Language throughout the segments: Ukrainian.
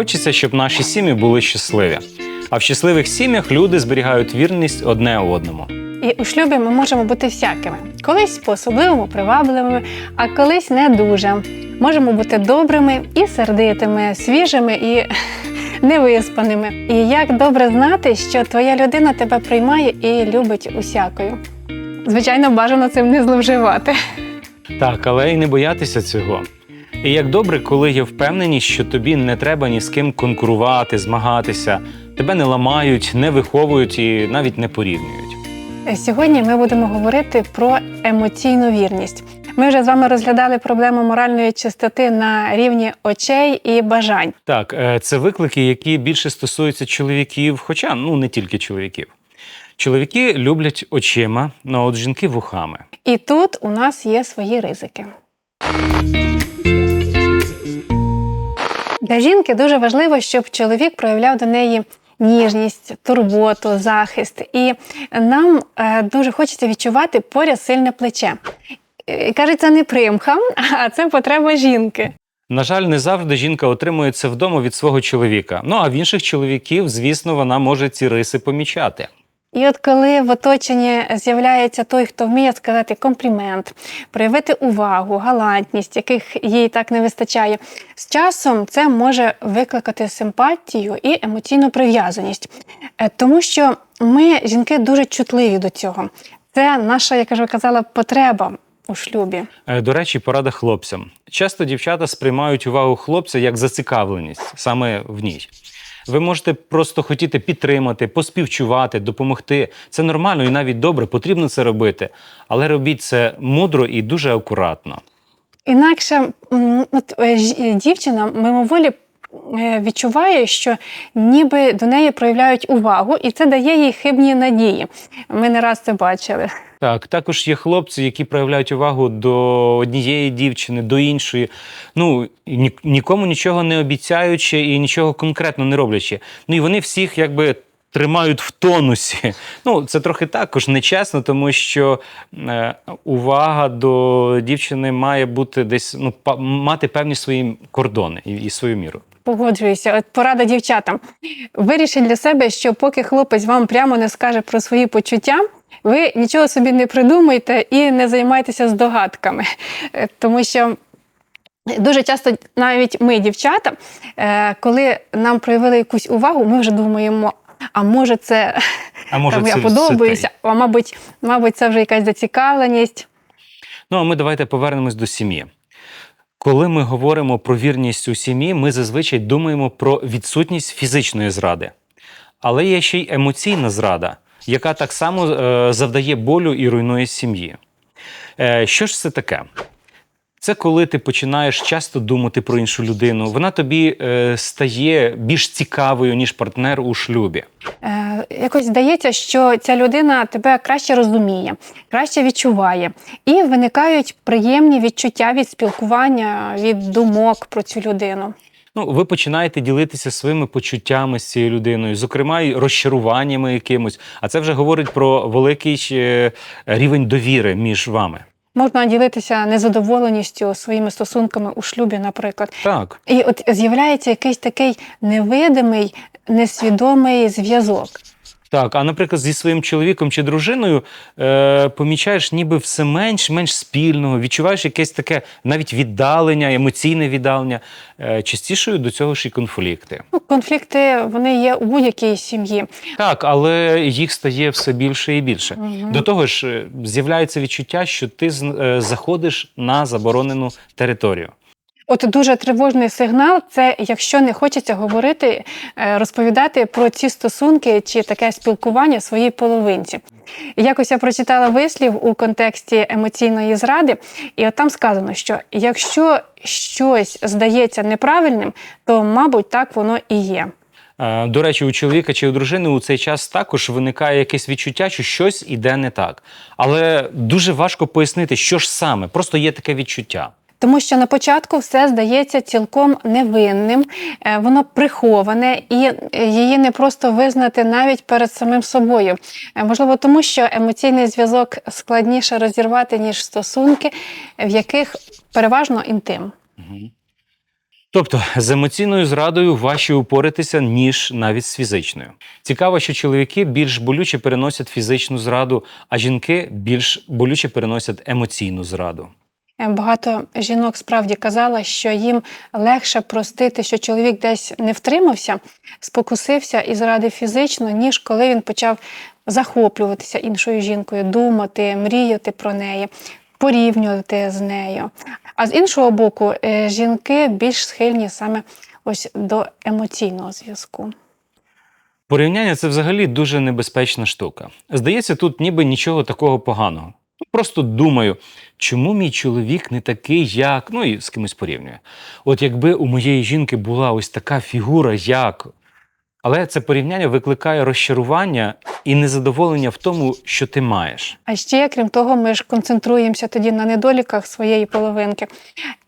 хочеться, щоб наші сім'ї були щасливі. А в щасливих сім'ях люди зберігають вірність одне одному. І у шлюбі ми можемо бути всякими. Колись по-особливому привабливими, а колись не дуже. Можемо бути добрими і сердитими, свіжими і невиспаними. І як добре знати, що твоя людина тебе приймає і любить усякою. Звичайно, бажано цим не зловживати. Так, але й не боятися цього. І як добре, коли є впевненість, що тобі не треба ні з ким конкурувати, змагатися, тебе не ламають, не виховують і навіть не порівнюють. Сьогодні ми будемо говорити про емоційну вірність. Ми вже з вами розглядали проблему моральної чистоти на рівні очей і бажань. Так, е, це виклики, які більше стосуються чоловіків, хоча ну не тільки чоловіків. Чоловіки люблять очима, ну а от жінки вухами. І тут у нас є свої ризики. Для жінки дуже важливо, щоб чоловік проявляв до неї ніжність, турботу, захист. І нам е, дуже хочеться відчувати поряд сильне плече. Е, Кажуть, це не примха, а це потреба жінки. На жаль, не завжди жінка отримує це вдома від свого чоловіка. Ну а в інших чоловіків, звісно, вона може ці риси помічати. І от коли в оточенні з'являється той, хто вміє сказати комплімент, проявити увагу, галантність, яких їй так не вистачає, з часом це може викликати симпатію і емоційну прив'язаність. Е, Тому що ми, жінки, дуже чутливі до цього. Це наша, як я вже казала, потреба у шлюбі. Е, До речі, порада хлопцям. Часто дівчата сприймають увагу хлопця як зацікавленість саме в ній. Ви можете просто хотіти підтримати, поспівчувати, допомогти. Це нормально і навіть добре, потрібно це робити. Але робіть це мудро і дуже акуратно. Інакше от, е, дівчина мимоволі е, відчуває, що ніби до неї проявляють увагу, і це дає їй хибні надії. Ми не раз це бачили. Так, також є хлопці, які проявляють увагу до однієї дівчини, до іншої. Ну нікому нічого не обіцяючи і нічого конкретно не роблячи. Ну і вони всіх якби. Тримають в тонусі. Ну, це трохи також нечесно, тому що е, увага до дівчини має бути десь ну, мати певні свої кордони і, свою міру. Погоджуюся. От порада дівчатам. Вирішіть для себе, що поки хлопець вам прямо не скаже про свої почуття, ви нічого собі не придумуйте і не займайтеся здогадками. Е, Тому що дуже часто навіть ми, дівчата, е, коли нам проявили якусь увагу, ми вже думаємо. А може, це А може, там, це я подобаюся, а мабуть, мабуть, це вже якась зацікавленість. Ну, а ми давайте повернемось до сім'ї. Коли ми говоримо про вірність у сім'ї, ми зазвичай думаємо про відсутність фізичної зради. Але є ще й емоційна зрада, яка так само е, завдає болю і руйнує сім'ї. Е, що ж це таке? Це коли ти починаєш часто думати про іншу людину, вона тобі е, стає більш цікавою, ніж партнер у шлюбі. Е, якось здається, що ця людина тебе краще розуміє, краще відчуває, і виникають приємні відчуття від спілкування, від думок про цю людину. Ну, ви починаєте ділитися своїми почуттями з цією людиною, зокрема, і розчаруваннями якимось. А це вже говорить про великий е, рівень довіри між вами. Можна ділитися незадоволеністю своїми стосунками у шлюбі, наприклад. Так. І от з'являється якийсь такий невидимий, несвідомий зв'язок. Так, а наприклад, зі своїм чоловіком чи дружиною е, помічаєш ніби все менш менш спільного, відчуваєш якесь таке навіть віддалення, емоційне віддалення. Е, частішою до цього ж і конфлікти. Ну, конфлікти вони є у будь-якій сім'ї. Так, але їх стає все більше і більше. Мгм. До того ж, е, з'являється відчуття, що ти е, заходиш на заборонену територію. От дуже тривожний сигнал це якщо не хочеться говорити, е, розповідати про ці стосунки чи таке спілкування своїй половинці. Якось я прочитала вислів у контексті емоційної зради, і от там сказано, що якщо щось здається неправильним, то мабуть так воно і є. Е, До речі, у чоловіка чи у дружини у цей час також виникає якесь відчуття, що щось іде не так. Але дуже важко пояснити, що ж саме, просто є таке відчуття. Тому що на початку все здається цілком невинним, е, воно приховане, і е, її не просто визнати навіть перед самим собою. Е, Можливо, тому що емоційний зв'язок складніше розірвати, ніж стосунки, в яких переважно інтим. Тобто з емоційною зрадою важче упоритися, ніж навіть з фізичною. Цікаво, що чоловіки більш болюче переносять фізичну зраду, а жінки більш болюче переносять емоційну зраду. Е, Багато жінок справді казала, що їм легше простити, що чоловік десь не втримався, спокусився і зрадив фізично, ніж коли він почав захоплюватися іншою жінкою, думати, мріяти про неї, порівнювати з нею. А з іншого боку, е, жінки більш схильні саме ось до емоційного зв'язку. Порівняння це взагалі дуже небезпечна штука. Здається, тут ніби нічого такого поганого. Просто думаю, чому мій чоловік не такий, як ну і з кимось порівнює. От якби у моєї жінки була ось така фігура, як. Але це порівняння викликає розчарування і незадоволення в тому, що ти маєш. А ще, крім того, ми ж концентруємося тоді на недоліках своєї половинки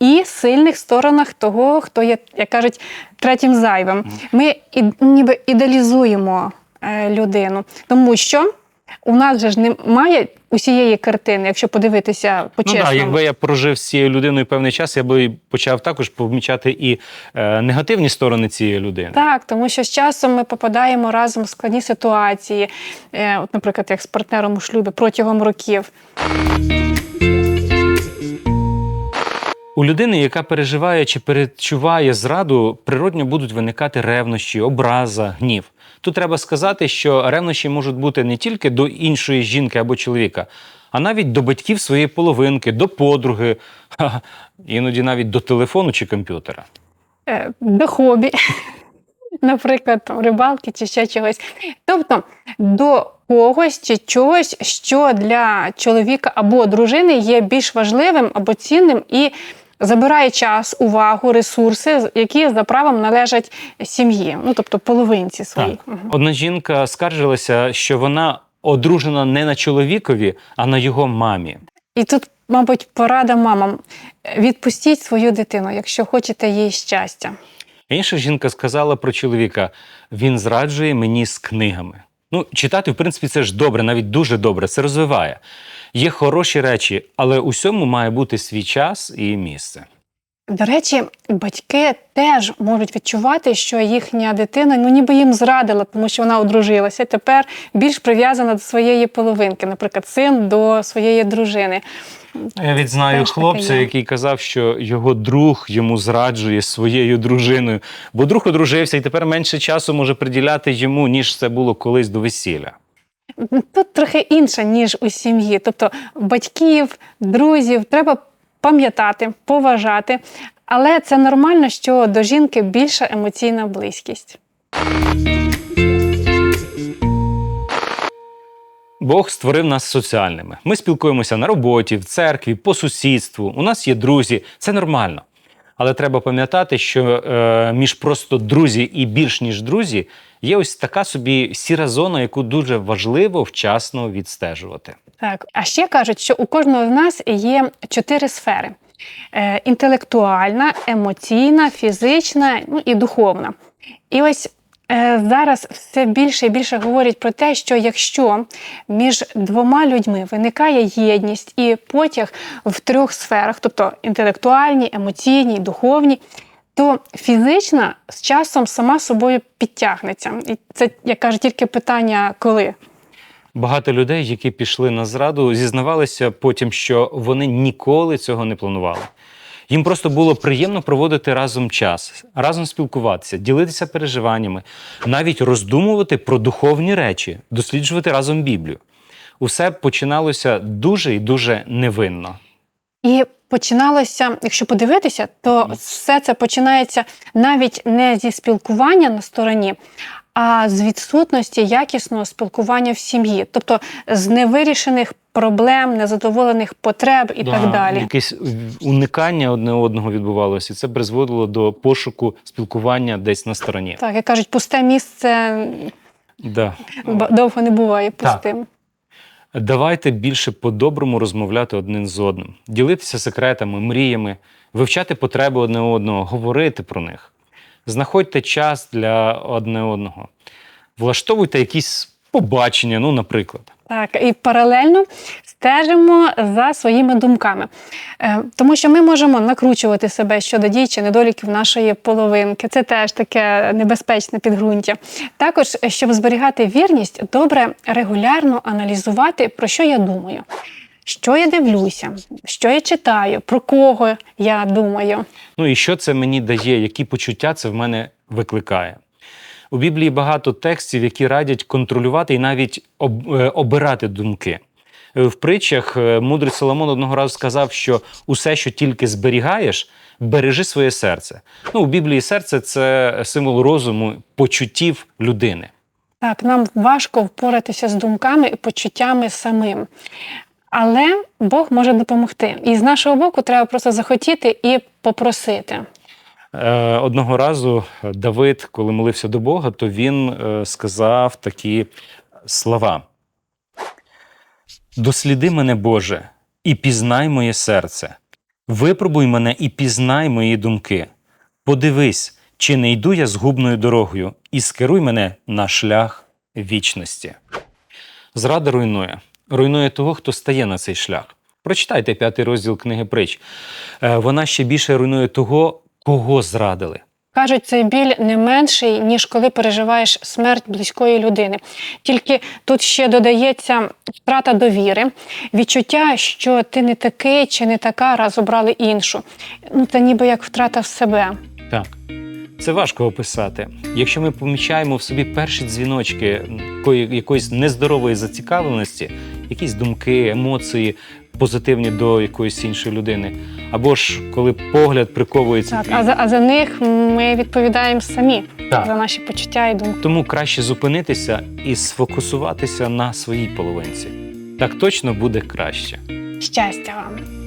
і сильних сторонах того, хто є, як кажуть, третім зайвим. Ми і, ніби ідеалізуємо е, людину, тому що у нас же ж немає усієї картини, якщо подивитися Ну по-чесному. так, якби я прожив з цією людиною певний час, я би почав також помічати і е, негативні сторони цієї людини. Так, тому що з часом ми попадаємо разом в складні ситуації, е, от, наприклад, як з партнером у шлюбі протягом років. У людини, яка переживає чи перечуває зраду, природньо будуть виникати ревнощі, образа, гнів. Тут треба сказати, що ревнощі можуть бути не тільки до іншої жінки або чоловіка, а навіть до батьків своєї половинки, до подруги, іноді навіть до телефону чи комп'ютера. е, до хобі, наприклад, рибалки чи ще чогось. Тобто до когось чи чогось, що для чоловіка або дружини є більш важливим або цінним і забирає час, увагу, ресурси, які за правом належать сім'ї, ну тобто половинці своїй. Так. Одна жінка скаржилася, що вона одружена не на чоловікові, а на його мамі. І тут, мабуть, порада мамам: відпустіть свою дитину, якщо хочете їй щастя. Інша жінка сказала про чоловіка: він зраджує мені з книгами. Ну, читати, в принципі, це ж добре, навіть дуже добре, це розвиває. Є хороші речі, але усьому має бути свій час і місце. До речі, батьки теж можуть відчувати, що їхня дитина ну ніби їм зрадила, тому що вона одружилася. Тепер більш прив'язана до своєї половинки, наприклад, син до своєї дружини. Я відзнаю Теж хлопця, який казав, що його друг йому зраджує своєю дружиною, бо друг одружився і тепер менше часу може приділяти йому, ніж це було колись до весілля. Тут трохи інше, ніж у сім'ї. Тобто батьків, друзів треба пам'ятати, поважати. Але це нормально, що до жінки більша емоційна близькість. Бог створив нас соціальними. Ми спілкуємося на роботі, в церкві, по сусідству. У нас є друзі, це нормально. Але треба пам'ятати, що е, між просто друзі і більш ніж друзі є ось така собі сіра зона, яку дуже важливо вчасно відстежувати. Так, а ще кажуть, що у кожного з нас є чотири сфери: е, інтелектуальна, емоційна, фізична ну і духовна. І ось зараз все більше і більше говорять про те, що якщо між двома людьми виникає єдність і потяг в трьох сферах, тобто інтелектуальній, емоційній, духовній. То фізична з часом сама собою підтягнеться. І це, як кажуть, тільки питання коли. Багато людей, які пішли на зраду, зізнавалися потім, що вони ніколи цього не планували. Їм просто було приємно проводити разом час, разом спілкуватися, ділитися переживаннями, навіть роздумувати про духовні речі, досліджувати разом Біблію. Усе починалося дуже і дуже невинно. І починалося, якщо подивитися, то все це починається навіть не зі спілкування на стороні, а з відсутності якісного спілкування в сім'ї, тобто з невирішених проблем, незадоволених потреб і так далі. Якесь уникання одне одного відбувалося, і це призводило до пошуку спілкування десь на стороні. Так, як кажуть, пусте місце Да. довго не буває Так. пустим. Давайте більше по-доброму розмовляти один з одним, ділитися секретами, мріями, вивчати потреби одне одного, говорити про них. Знаходьте час для одне одного. Влаштовуйте якісь побачення, ну, наприклад. Так, і паралельно стежимо за своїми думками. Е, Тому що ми можемо накручувати себе щодо дій чи недоліків нашої половинки. Це теж таке небезпечне підґрунтя. Також, щоб зберігати вірність, добре регулярно аналізувати, про що я думаю. Що я дивлюся, що я читаю, про кого я думаю. Ну і що це мені дає, які почуття це в мене викликає? У Біблії багато текстів, які радять контролювати і навіть е, обирати думки. Е, В притчах е, мудрий Соломон одного разу сказав, що усе, що тільки зберігаєш, бережи своє серце. Ну, у Біблії серце це символ розуму, почуттів людини. Так, нам важко впоратися з думками і почуттями самим. Але Бог може допомогти. І з нашого боку треба просто захотіти і попросити. Е, Одного разу Давид, коли молився до Бога, то він е, сказав такі слова: Досліди мене, Боже, і пізнай моє серце. Випробуй мене і пізнай мої думки. Подивись, чи не йду я згубною дорогою, і скеруй мене на шлях вічності. Зрада руйнує, руйнує того, хто стає на цей шлях. Прочитайте п'ятий розділ книги притч. Е, Вона ще більше руйнує того, кого зрадили. Кажуть, цей біль не менший, ніж коли переживаєш смерть близької людини. Тільки тут ще додається втрата довіри, відчуття, що ти не такий чи не така, раз обрали іншу. Ну, це ніби як втрата в себе. Так. Це важко описати. Якщо ми помічаємо в собі перші дзвіночки якоїсь нездорової зацікавленості, якісь думки, емоції позитивні до якоїсь іншої людини, або ж коли погляд приковується Так, твій. а за, а за них ми відповідаємо самі Так. за наші почуття і думки. Тому краще зупинитися і сфокусуватися на своїй половинці. Так точно буде краще. Щастя вам!